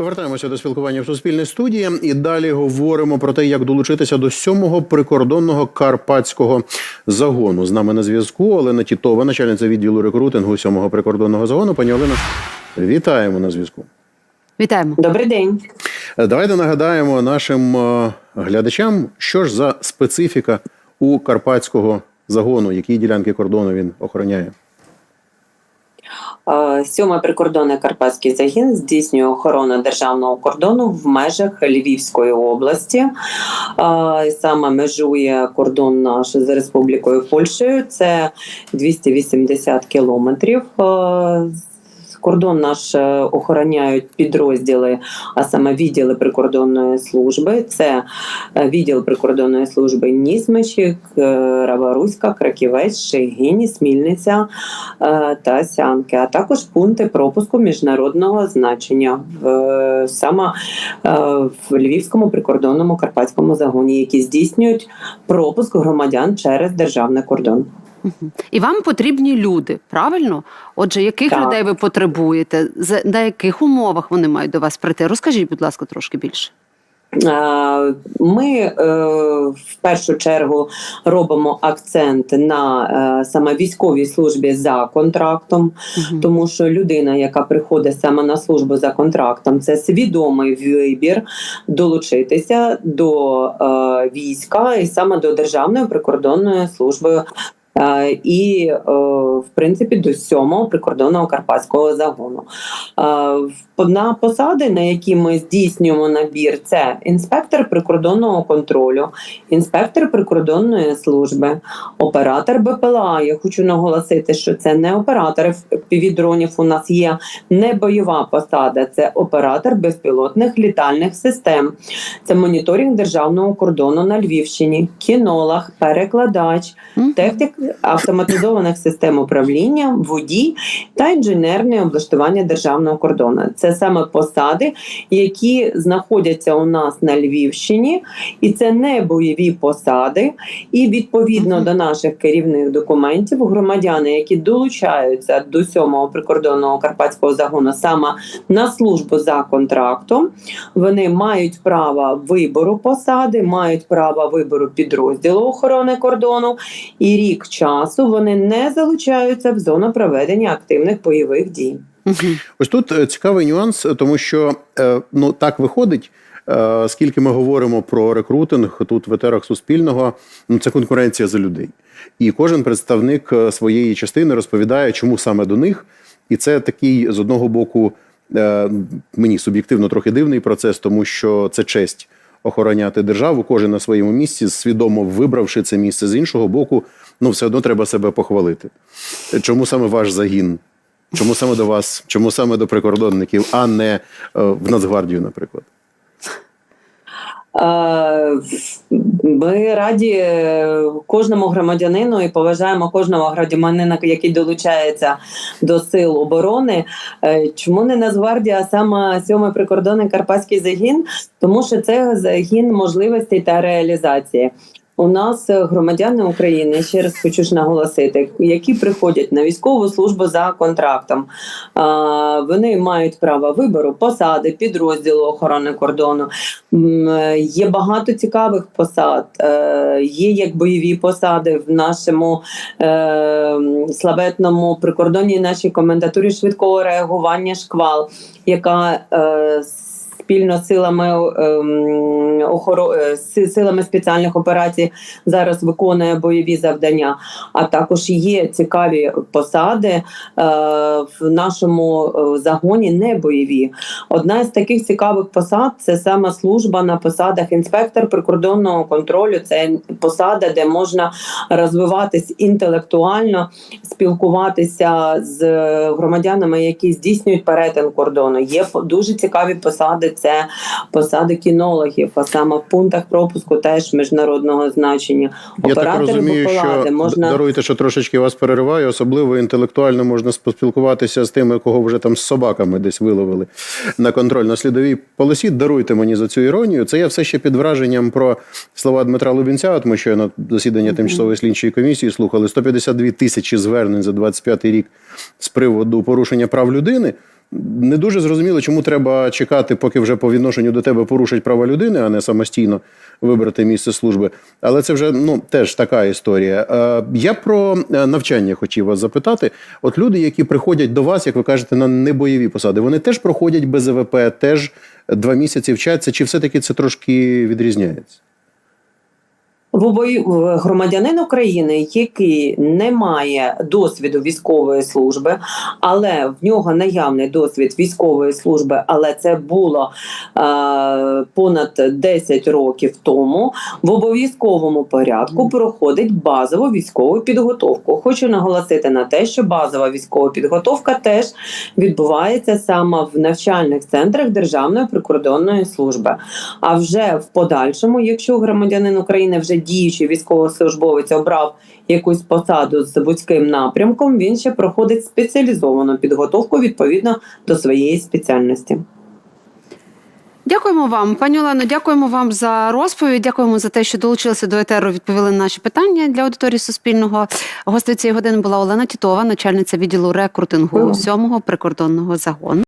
Повертаємося до спілкування в суспільній студії і далі говоримо про те, як долучитися до сьомого прикордонного карпатського загону. З нами на зв'язку Олена Тітова, начальниця відділу рекрутингу сьомого прикордонного загону. Пані Олена, вітаємо на зв'язку. Вітаємо. Добрий день. Давайте нагадаємо нашим е, глядачам, що ж за специфіка у карпатського загону, які ділянки кордону він охороняє. Е, Сьомий прикордонний карпатський загін здійснює охорону державного кордону в межах Львівської області. Е, Саме межує кордон наш з Республікою Польщею. Це 280 кілометрів. Е, Кордон наш е, охороняють підрозділи, а саме відділи прикордонної служби. Це е, відділ прикордонної служби Нісмичі, Раваруська, Краківець, Шегині, Смільниця е, та Сянки, а також пункти пропуску міжнародного значення в е, саме е, в Львівському прикордонному карпатському загоні, які здійснюють пропуск громадян через державний кордон. І вам потрібні люди, правильно? Отже, яких Так. людей ви потребуєте? На яких умовах вони мають до вас прийти? Розкажіть, будь ласка, трошки більше. Ми е, в першу чергу робимо акцент на е, саме військовій службі за контрактом, Мгм. тому що людина, яка приходить саме на службу за контрактом, це свідомий вибір долучитися до е, війська і саме до Державної прикордонної служби. Е, І, е, в принципі, до сьомого прикордонного карпатського загону. Е, На посади, на які ми здійснюємо набір, це інспектор прикордонного контролю, інспектор прикордонної служби, оператор БПЛА. Я хочу наголосити, що це не оператор півдронів. У нас є не бойова посада, це оператор безпілотних літальних систем. Це моніторинг державного кордону на Львівщині, кінолог, перекладач, технік автоматизованих систем управління, водій та інженерне облаштування державного кордону. Це саме посади, які знаходяться у нас на Львівщині, і це не бойові посади. І відповідно до наших керівних документів, громадяни, які долучаються до сьомого прикордонного карпатського загону саме на службу за контрактом, вони мають право вибору посади, мають право вибору підрозділу охорони кордону, і рік часу вони не залучаються в зону проведення активних бойових дій. Ось тут е, цікавий нюанс, тому що е, ну так виходить. е, Скільки ми говоримо про рекрутинг тут в етерах суспільного, ну це конкуренція за людей, і кожен представник е, своєї частини розповідає, чому саме до них. І це такий з одного боку е, мені суб'єктивно трохи дивний процес, тому що це честь охороняти державу, кожен на своєму місці, свідомо вибравши це місце з іншого боку, ну все одно треба себе похвалити. Чому саме ваш загін? Чому саме до вас? Чому саме до прикордонників, а не е, в Нацгвардію, наприклад? Ми раді е, кожному громадянину і поважаємо кожного громадянина, який долучається до сил оборони. Е, Чому не Нацгвардія, а саме сьомий прикордонний карпатський загін? Тому що це загін можливостей та реалізації. У нас е, громадяни України, ще раз хочу ж наголосити, які приходять на військову службу за контрактом. Вони мають право вибору посади, підрозділу охорони кордону. Е, Є багато цікавих посад. Е, Є як бойові посади в нашому славетному прикордонній нашій комендатурі швидкого реагування шквал, яка спільно з силами ем, охоро... е, силами спеціальних операцій зараз виконує бойові завдання. А також є цікаві посади е, в нашому е, загоні не бойові. Одна з таких цікавих посад це саме служба на посадах інспектор прикордонного контролю. Це посада, де можна розвиватись інтелектуально, спілкуватися з громадянами, які здійснюють перетин кордону. Є дуже цікаві посади. Це посади кінологів, а саме в пунктах пропуску теж міжнародного значення. Я так розумію, що можна даруйте, що трошечки вас перериваю. Особливо інтелектуально можна поспілкуватися з тими, кого вже там з собаками десь виловили на контрольно-слідовій полосі. Даруйте мені за цю іронію. Це я все ще під враженням про слова Дмитра Лубінця. От ми щойно засідання тимчасової слідчої комісії слухали 152 тисячі звернень за 25 рік з приводу порушення прав людини. Не дуже зрозуміло, чому треба чекати, поки вже по відношенню до тебе порушать права людини, а не самостійно вибрати місце служби. Але це вже ну теж така історія. Е, Я про е, навчання хотів вас запитати. От люди, які приходять до вас, як ви кажете, на небойові посади, вони теж проходять без ВП, теж два місяці вчаться, чи все-таки це трошки відрізняється? В обої громадянин України, який не має досвіду військової служби, але в нього наявний досвід військової служби, але це було е, понад 10 років тому, в обов'язковому порядку проходить базову військову підготовку. Хочу наголосити на те, що базова військова підготовка теж відбувається саме в навчальних центрах Державної прикордонної служби. А вже в подальшому, якщо громадянин України вже діючий військовослужбовець обрав якусь посаду з вузьким напрямком, він ще проходить спеціалізовану підготовку відповідно до своєї спеціальності. Дякуємо вам, пані Олено. Дякуємо вам за розповідь. Дякуємо за те, що долучилися до етеру. Відповіли на наші питання для аудиторії Суспільного. Гостею цієї години була Олена Тітова, начальниця відділу рекрутингу Дякую. 7-го прикордонного загону.